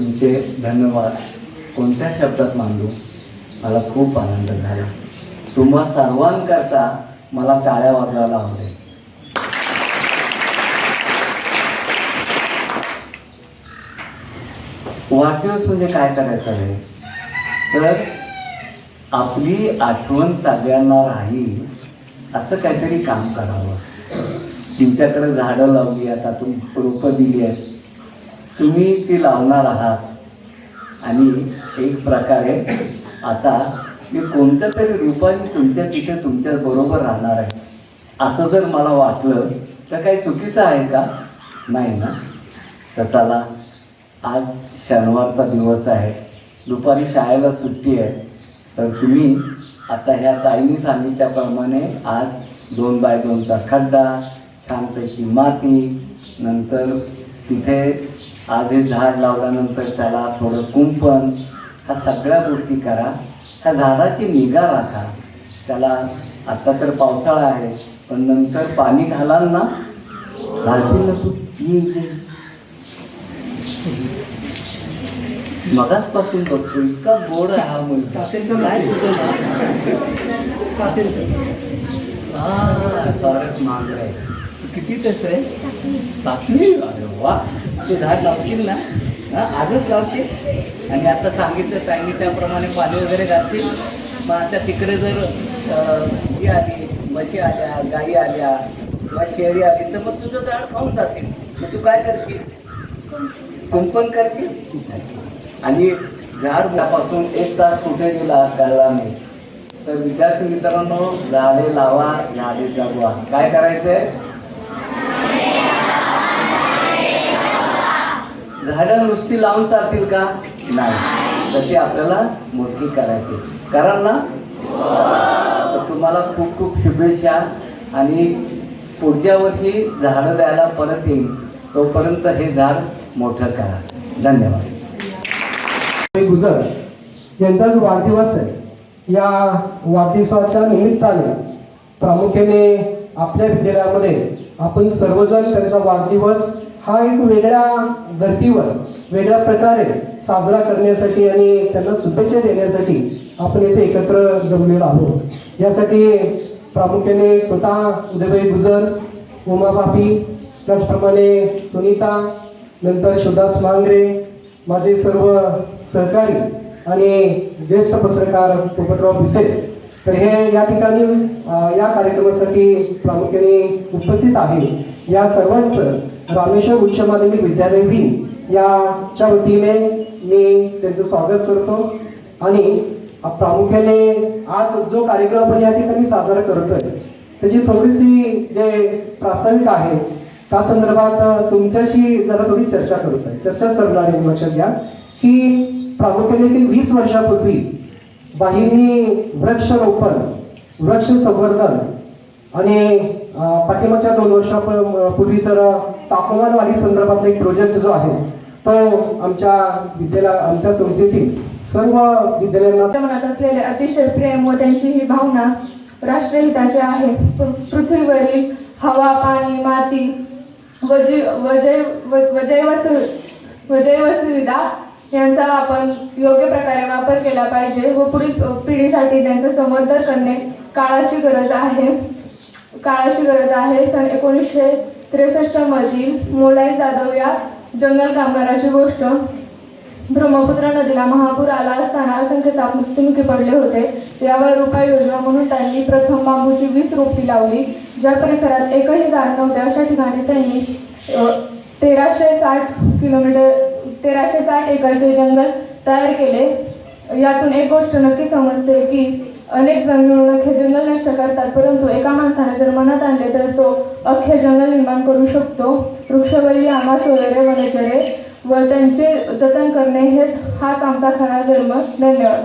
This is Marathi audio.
तुमचे धन्यवाद. कोणत्या शब्दात मांडू मला खूप आनंद झाला. तुम्हा सर्वांकरता मला टाळ्या वाजवायला आवडेल. वाढदिवस म्हणजे काय करायचं आहे? तर आपली आठवण सगळ्यांना राहील असं काहीतरी काम करावं. तुमच्याकडे झाडं लावली आहेत आता रोपं दिली आहेत. तुम्ही ती लावणार आहात. आणि एक प्रकारे आता मी कोणत्या तरी रूपाने तुमच्या तिथे तुमच्या बरोबर राहणार आहे. असं जर मला वाटलं तर काही चुकीचं आहे का? नाही ना? तर चला आज शनिवारचा दिवस आहे. दुपारी शाळेला सुट्टी आहे. तर तुम्ही आता ह्या ताईंनी सांगितल्याप्रमाणे आज दोन बाय दोनचा खड्डा छानपैकी माती नंतर तिथे आज हे झाड लावल्यानंतर त्याला थोडं कुंपण ह्या सगळ्या गोष्टी करा. ह्या झाडाची निगा राखा. त्याला आत्ता तर पावसाळा आहे पण नंतर पाणी घालाल ना? घालशील ना तू. मगाचपासून बघतो इतका गोड आहे हा मुलगा. काय? सारस मांजर आहे. किती तसं आहे? सातवी? अरे वा. ते झाड लावशील ना? हां आजच लावशील. आणि आता सांगितलं सांगितल्याप्रमाणे त्याप्रमाणे पाणी वगैरे घालशील. मग आता तिकडे जर ही आली म्हशी आल्या गाई आल्या किंवा शेळी आली तर मग तुझं झाड खाऊन जातील. मग तू काय करशील? कुंपण करशील? आणि झाडपासून एक तास कुठे गेला कळला नाही. तर विद्यार्थी मित्रांनो झाडे लावा झाडे जगवा. काय करायचं आहे झाडं नुसती लावून चालतील का? नाही. तर ती आपल्याला मोठी करायची. कराल ना तर तुम्हाला खूप खूप शुभेच्छा आणि पुढच्या वर्षी झाडं द्यायला परत येईल. तोपर्यंत हे झाड मोठं करा. धन्यवाद. गुजर यांचाच वाढदिवस आहे या वाढदिवसाच्या निमित्ताने प्रामुख्याने आपल्या विद्यालयामध्ये आपण सर्वजण त्यांचा वाढदिवस हा एक वेगळ्या गतीवर वेगळ्या प्रकारे साजरा करण्यासाठी आणि त्यांना शुभेच्छा देण्यासाठी आपण येथे एकत्र जमलेलो आहोत. यासाठी प्रामुख्याने स्वतः उदयभाई गुजर उमा भाभी त्याचप्रमाणे सुनीता नंतर सुदास मांगरे माझे सर्व सहकारी आणि ज्येष्ठ पत्रकार पोपटराव भिसे. तर हे या ठिकाणी या कार्यक्रमासाठी प्रामुख्याने उपस्थित आहे. या सर्वांचं रामेश्वर उच्च माध्यमिक विद्यालय विन याच्या वतीने मी त्यांचं स्वागत करतो. आणि प्रामुख्याने आज जो कार्यक्रम आपण या ठिकाणी साजरा करतोय त्याची थोडीशी जे प्रास्ताविक आहे त्या संदर्भात तुमच्याशी जरा थोडी चर्चा करत आहे चर्चा करणार आहे लक्षात घ्या की प्रामुख्याने ते वीस वर्षापूर्वी बाहींनी वृक्षरोपण वृक्ष संवर्धन आणि पाठिंबाच्या पाठीमागच्या दोन वर्षापूर्वी तर तापमान वाढी संदर्भातला एक प्रोजेक्ट जो आहे तो आमच्या विद्यालया आमच्या संस्थेतील सर्व विद्यालयांना मनात असलेले अतिशय प्रेम व त्यांची ही भावना राष्ट्रहिताची आहे. पृथ्वीवरील हवा पाणी माती व जी व व- व जैव सुविधा यांचा आपण योग्य प्रकारे वापर केला पाहिजे व पुढील पिढीसाठी त्यांचं संवर्धन करणे काळाची गरज आहे. काळाची गरज आहे. सन एकोणीसशे त्रेसष्ट मधील मोलाई जाधव या जंगल कामगाराची गोष्ट. ब्रह्मपुत्र नदीला महापूर आला असताना असंख्य साप मृत्युमुखी पडले होते. यावर उपाययोजना म्हणून त्यांनी प्रथम बांबूची वीस रोपटी लावली. ज्या परिसरात एकही झाड नव्हते अशा ठिकाणी त्यांनी तेराशे साठ किलोमीटर तेराशे साठ एकरचे जंगल तयार केले यातून एक गोष्ट नक्की समजते की अनेक जण मिळून अख्खे जंगल नष्ट करतात परंतु एका माणसाने जर मनात आणले तर तो अख्खे जंगल निर्माण करू शकतो. वृक्षवरी आमास सोयरे वनचरे व त्यांचे जतन करणे हेच हाच आमचा खरा धर्म. धन्यवाद.